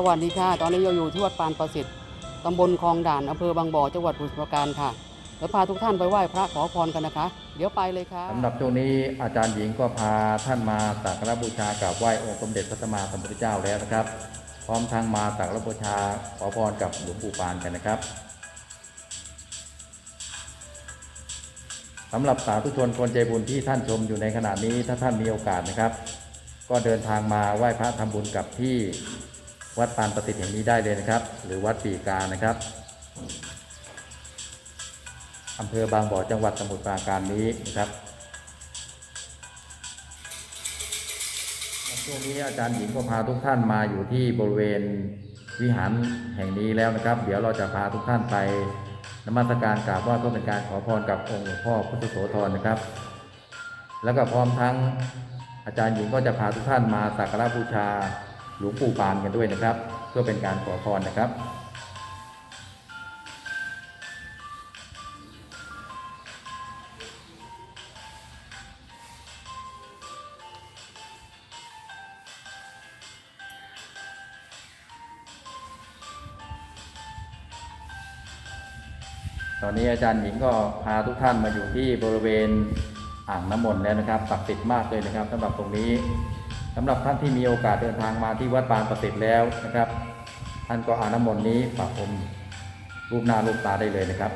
สวัสดีค่ะ ตอนนี้เราอยู่ที่วัดปานประสิทธิ์ตำบลคลองด่านอำเภอบางบ่อจังหวัดสมุพรปราการค่ะเดี๋ยวพาทุกท่านไปไหว้พระขอพรกันนะคะ เดี๋ยวไปเลยค่ะสำหรับช่วงนี้อาจารย์หญิงก็พาท่านมาสักการะบูชากราบไหว้องค์สมเด็จพระสัมมาสัมพุทธเจ้าแล้วนะครับ พร้อมทั้งมาสักการะบูชาขอพรกับหลวงปู่ปานกันนะครับสำหรับสาธุชนคนใจบุญที่ท่านชมอยู่ในขณะนี้ถ้าท่านมีโอกาสนะครับ ก็เดินทางมาไหว้พระทำบุญกับที่ วัดปานประสิทธิ์แห่งนี้ได้เลยนะครับ หรือวัดปีกานะครับอำเภอบางบ่อจังหวัดสมุทรปราการนี้นะครับช่วงนี้อาจารย์หญิงก็พาทุกท่านมาอยู่ที่บริเวณวิหารแห่งนี้แล้วนะครับ เดี๋ยวเราจะพาทุกท่านไปนมัสการกราบไหว้เพื่อเป็นการขอพรกับองค์หลวงพ่อพุทธโสธรนะครับ แล้วก็พร้อมทั้งอาจารย์หญิงก็จะพาทุกท่านมาสักการะบูชา หลวงปู่ปานกันด้วยนะครับ เพื่อเป็นการขอพรนะครับตอนนี้อาจารย์หญิงก็พาทุกท่านมาอยู่ที่บริเวณอ่างน้ำมนต์แล้วนะครับศักดิ์สิทธิ์มากเลยนะครับสำหรับตรงนี้ สำหรับท่านที่มีโอกาสเดินทางมาที่วัดบางประสิทธิ์แล้วนะครับ ท่านก็อ่าน้ำมนต์นี้ปะพรมรูปหน้ารูปตาได้เลยนะครับ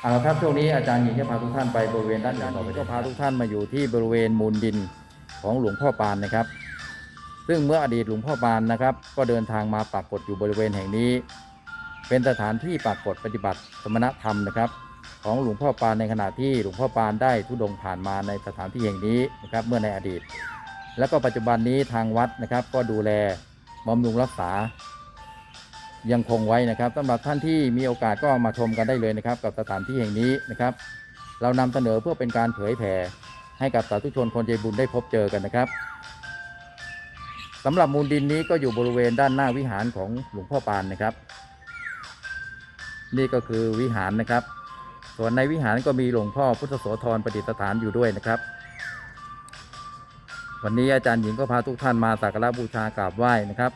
เอาละครับช่วงนี้อาจารย์หญิงจะพาทุกท่านไปบริเวณด้านหลังต่อไปก็พาทุกท่านมาอยู่ที่บริเวณมูลดินของหลวงพ่อปานนะครับ ซึ่งเมื่ออดีตหลวงพ่อปานนะครับ ก็เดินทางมาปรากฏอยู่บริเวณแห่งนี้ เป็นสถานที่ปรากฏปฏิบัติสมณธรรมนะครับ ของหลวงพ่อปานในขณะที่หลวงพ่อปานได้ทุดงผ่านมาในสถานที่แห่งนี้นะครับเมื่อในอดีต แล้วก็ปัจจุบันนี้ทางวัดนะครับก็ดูแลบำรุงรักษา ยังคงไว้นะครับสำหรับท่านที่มีโอกาสก็มาชมกันได้เลยนะครับ กับสถานที่แห่งนี้นะครับ เรานำเสนอเพื่อเป็นการเผยแผ่ให้กับสาธุชนคนใจบุญได้พบเจอกันนะครับสำหรับมูลดินนี้ก็อยู่บริเวณด้านหน้าวิหารของหลวงพ่อปานนะครับ นี่ก็คือวิหารนะครับ ส่วนในวิหารก็มีหลวงพ่อพุทธโสธรประดิษฐานอยู่ด้วยนะครับ วันนี้อาจารย์หญิงก็พาทุกท่านมาสักการะบูชากราบไหว้นะครับ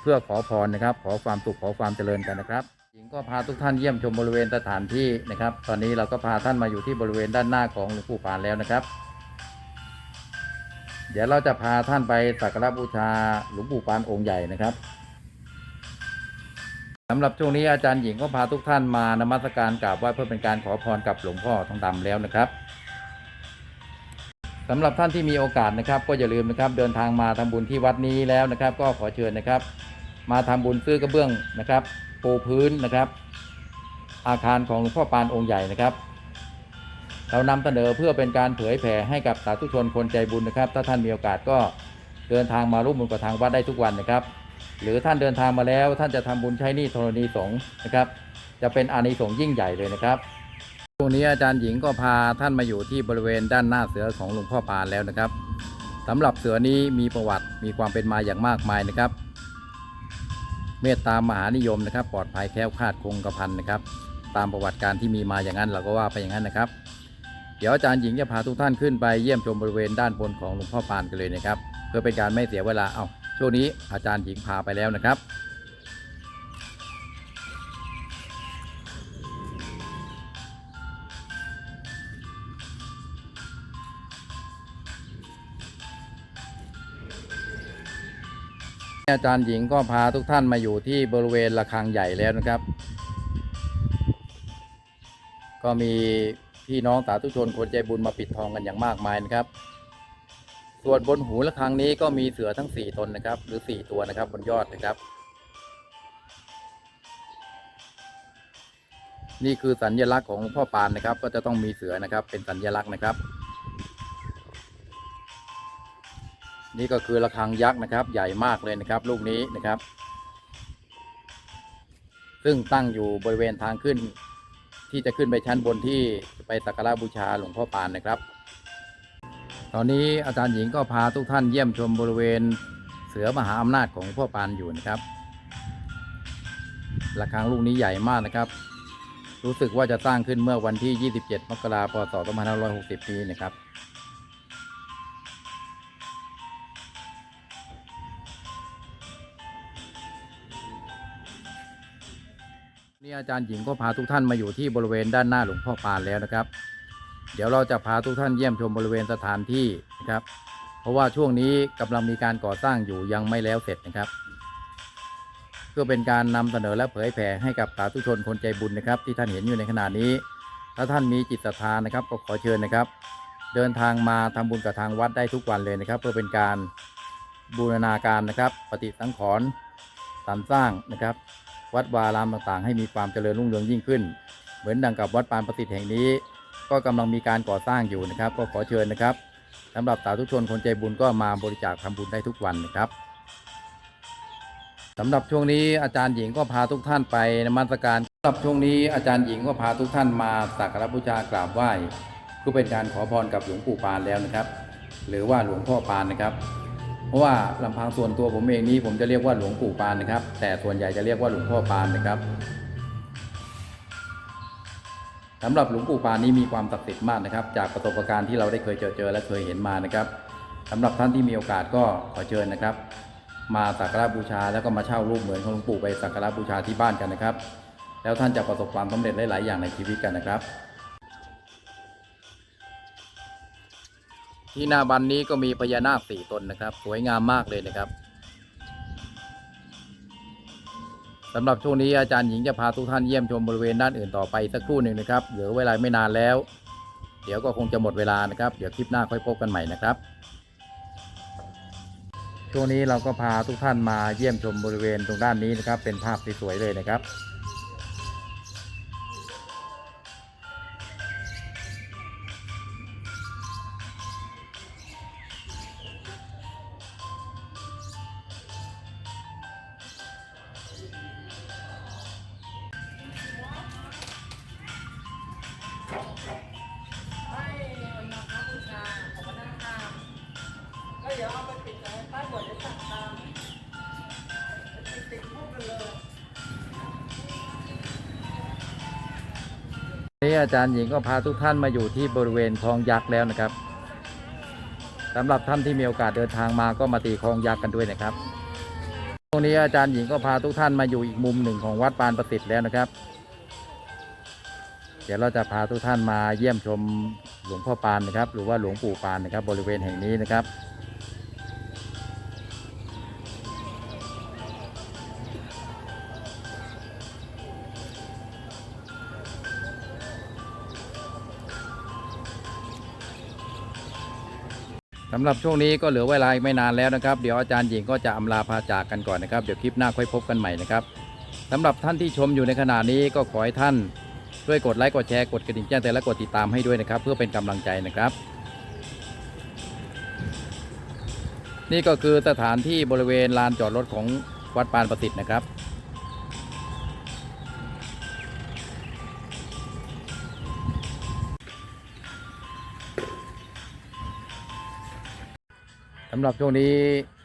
เพื่อขอพรนะครับ ขอความสุขขอความเจริญกันนะครับ หญิงก็พาทุกท่านเยี่ยมชมบริเวณสถานที่นะครับ ตอนนี้เราก็พาท่านมาอยู่ที่บริเวณด้านหน้าของหลวงปู่ปานแล้วนะครับ เดี๋ยวเราจะพาท่านไปสักการะบูชาหลวงปู่ปานองค์ใหญ่นะครับ สำหรับช่วงนี้อาจารย์หญิงก็พาทุกท่านมานมัสการกราบไหว้เพื่อเป็นการขอพรกับหลวงพ่อทองดำแล้วนะครับสำหรับท่านที่มีโอกาสนะครับ ก็อย่าลืมนะครับเดินทางมาทำบุญที่วัดนี้แล้วนะครับ ก็ขอเชิญนะครับ มาทำบุญซื้อกระเบื้องนะครับ ปูพื้นนะครับ อาคารของหลวงพ่อปานองค์ใหญ่นะครับ เรานำเสนอเพื่อเป็นการเผยแผ่ให้กับสาธุชนคนใจบุญนะครับ ถ้าท่านมีโอกาสก็เดินทางมาร่วมบุญกับทางวัดได้ทุกวันนะครับ หรือท่านเดินทางมาแล้ว ท่านจะทำบุญใช้หนี้ธรณีสงฆ์นะครับ จะเป็นอานิสงส์ยิ่งใหญ่เลยนะครับช่วงนี้อาจารย์หญิงก็พาท่านมาอยู่ที่บริเวณด้านหน้าเสือของหลวงพ่อปานแล้วนะครับสำหรับเสือนี้มีประวัติมีความเป็นมาอย่างมากมายนะครับ เมตตามหานิยมนะครับ ปลอดภัยแคล้วคลาดคงกระพันนะครับ ตามประวัติการที่มีมาอย่างนั้นเราก็ว่าไปอย่างนั้นนะครับ เดี๋ยวอาจารย์หญิงจะพาทุกท่านขึ้นไปเยี่ยมชมบริเวณด้านบนของหลวงพ่อปานกันเลยนะครับ เพื่อเป็นการไม่เสียเวลาเอา ช่วงนี้อาจารย์หญิงพาไปแล้วนะครับ อาจารย์หญิงก็พาทุกท่านมาอยู่ที่บริเวณระฆังใหญ่แล้วนะครับ ก็มีพี่น้องสาธุชนคนใจบุญมาปิดทองกันอย่างมากมายนะครับ ส่วนบนหูระฆังนี้ก็มีเสือทั้ง 4 ตนนะครับ หรือ 4 ตัวนะครับ บนยอดนะครับ นี่คือสัญลักษณ์ของหลวงพ่อปานนะครับ ก็จะต้องมีเสือนะครับ เป็นสัญลักษณ์นะครับ นี่ก็คือระฆังยักษ์นะครับ ใหญ่มากเลยนะครับ ลูกนี้นะครับ ซึ่งตั้งอยู่บริเวณทางขึ้น ที่จะขึ้นไปชั้นบนที่ไปสักการะบูชาหลวงพ่อปานนะครับ ตอนนี้อาจารย์หญิงก็พาทุกท่านเยี่ยมชมบริเวณเสือมหาอำนาจของพ่อปานอยู่นะครับระฆังลูกนี้ใหญ่มากนะครับ รู้สึกว่าจะสร้างขึ้นเมื่อวันที่ 27 มกราคม พศ 2560 ปีนะครับ นี่อาจารย์หญิงก็พาทุกท่านมาอยู่ที่บริเวณด้านหน้าหลวงพ่อปานแล้วนะครับ เดี๋ยวเราจะพาทุกท่านเยี่ยมชมบริเวณสถานที่นะครับ เพราะว่าช่วงนี้กำลังมีการก่อสร้างอยู่ยังไม่แล้วเสร็จนะครับ เพื่อเป็นการนำเสนอและเผยแผ่ให้กับสาธุชนคนใจบุญนะครับ ที่ท่านเห็นอยู่ในขณะนี้ ถ้าท่านมีจิตศรัทธานะครับ ก็ขอเชิญนะครับ เดินทางมาทำบุญกับทางวัดได้ทุกวันเลยนะครับ เพื่อเป็นการบูรณาการนะครับ ปฏิสังขรณ์สรรสร้างนะครับ วัดวาอารามต่างๆ ให้มีความเจริญรุ่งเรืองยิ่งขึ้น เหมือนดังกับวัดปานประสิทธิ์แห่งนี้ ก็กำลังมีการก่อสร้างอยู่นะครับ ก็ขอเชิญนะครับสำหรับสาธุชนคนใจบุญก็มาบริจาคทำบุญได้ทุกวันนะครับสำหรับช่วงนี้อาจารย์หญิงก็พาทุกท่านไปนมัสการสำหรับช่วงนี้อาจารย์หญิงก็พาทุกท่านมาสักการบูชากราบไหว้เพื่อเป็นการขอพรกับหลวงปู่ปานแล้วนะครับ หรือว่าหลวงพ่อปานนะครับ เพราะว่าลำพังส่วนตัวผมเองนี้ผมจะเรียกว่าหลวงปู่ปานนะครับ แต่ส่วนใหญ่จะเรียกว่าหลวงพ่อปานนะครับ สำหรับหลวงปู่ปานนี้มีความศักดิ์สิทธิ์มากนะครับ จากประสบการณ์ที่เราได้เคยเจอเจอและเคยเห็นมานะครับสำหรับท่านที่มีโอกาสก็ขอเชิญนะครับ มาสักการะบูชาแล้วก็มาเช่ารูปเหมือนของหลวงปู่ไปสักการะบูชาที่บ้านกันนะครับ แล้วท่านจะประสบความสำเร็จหลาย ๆ อย่างในชีวิตกันนะครับ ที่หน้าบันนี้ก็มีพญานาคสี่ตนนะครับ สวยงามมากเลยนะครับ สำหรับช่วงนี้อาจารย์หญิงจะพาทุกท่านเยี่ยมชมบริเวณด้านอื่นต่อไปสักครู่หนึ่งนะครับเหลือเวลาไม่นานแล้ว เดี๋ยวก็คงจะหมดเวลานะครับ เดี๋ยวคลิปหน้าค่อยพบกันใหม่นะครับ ช่วงนี้เราก็พาทุกท่านมาเยี่ยมชมบริเวณตรงด้านนี้นะครับ เป็นภาพสวยๆเลยนะครับ นี่อาจารย์หญิงก็พาทุกท่านมาอยู่ที่บริเวณคลองยักษ์แล้วนะครับสำหรับท่านที่มีโอกาสเดินทางมาก็มาตีคลองยักษ์กันด้วยนะครับ ตรงนี้อาจารย์หญิงก็พาทุกท่านมาอยู่อีกมุมหนึ่งของวัดปานประสิทธิ์แล้วนะครับ เดี๋ยวเราจะพาทุกท่านมาเยี่ยมชมหลวงพ่อปานนะครับ หรือว่าหลวงปู่ปานนะครับ บริเวณแห่งนี้นะครับ สำหรับช่วงนี้ก็เหลือเวลาอีกไม่นานแล้วนะครับ เดี๋ยวอาจารย์หญิงก็จะอำลาพาจากกันก่อนนะครับ เดี๋ยวคลิปหน้าค่อยพบกันใหม่นะครับสำหรับท่านที่ชมอยู่ในขณะนี้ก็ขอให้ท่านช่วยกดไลค์กดแชร์กดกระดิ่งแจ้งเตือนและกดติดตามให้ด้วยนะครับ เพื่อเป็นกำลังใจนะครับ นี่ก็คือสถานที่บริเวณลานจอดรถของวัดปานประสิทธิ์นะครับำหรับช่วงนี้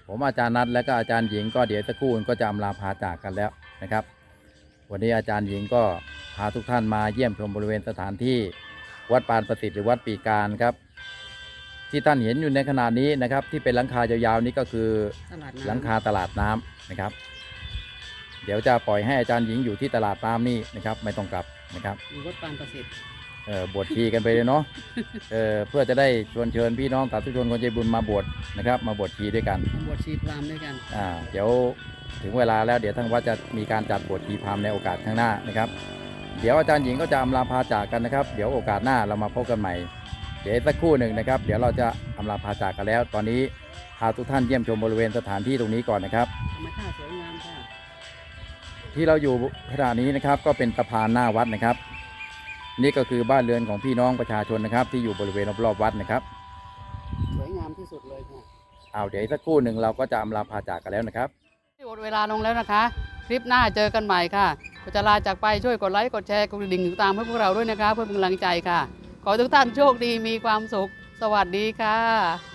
ผมอาจารย์นัดและก็อาจารย์หญิงก็เดี๋ยวสักครู่ก็จะอำลาพาจากกันแล้วนะครับ วันนี้อาจารย์หญิงก็พาทุกท่านมาเยี่ยมชมบริเวณสถานที่วัดปานประสิทธิ์หรือวัดปีการครับที่ท่านเห็นอยู่ในขณะนี้นะครับที่เป็นหลังคายาวๆนี้ก็คือตลาดน้ำหลังคาตลาดน้ำนะครับ เดี๋ยวจะปล่อยให้อาจารย์หญิงอยู่ที่ตลาดน้ำนี่นะครับ ไม่ต้องกลับนะครับอยู่วัดปานประสิทธิ์ เออบวชชีกันไปเลยเนาะเออเพื่อจะได้ชวนเชิญพี่น้องสาธุชนคนใจบุญมาบวชนะครับ มาบวชชีด้วยกันบวชชีพราหมณ์ด้วยกันอ่าเดี๋ยวถึงเวลาแล้วเดี๋ยวทางวัดจะมีการจัดบวชชีพราหมณ์ในโอกาสข้างหน้านะครับ เดี๋ยวอาจารย์หญิงก็จะอำลาพาจากกันนะครับ เดี๋ยวโอกาสหน้าเรามาพบกันใหม่ เดี๋ยวสักครู่หนึ่งนะครับ เดี๋ยวเราจะอำลาพาจากกันแล้ว ตอนนี้พาทุกท่านเยี่ยมชมบริเวณสถานที่ตรงนี้ก่อนนะครับธรรมชาติสวยงามค่ะที่เราอยู่ขณะนี้นะครับก็เป็นสะพานหน้าวัดนะครับ นี่ก็คือบ้านเรือนของพี่น้องประชาชนนะครับ ที่อยู่บริเวณรอบๆวัดนะครับ สวยงามที่สุดเลยค่ะเอาเดี๋ยวอีกสักครู่หนึ่งเราก็จะอำลาพาจากกันแล้วนะครับ หมดเวลาลงแล้วนะคะ คลิปหน้าเจอกันใหม่ค่ะก็จะลาจากไปช่วยกดไลค์กดแชร์กดกระดิ่งติดตามให้พวกเราด้วยนะคะ เพื่อเป็นกำลังใจค่ะ ขอให้ทุกท่านโชคดีมีความสุข สวัสดีค่ะ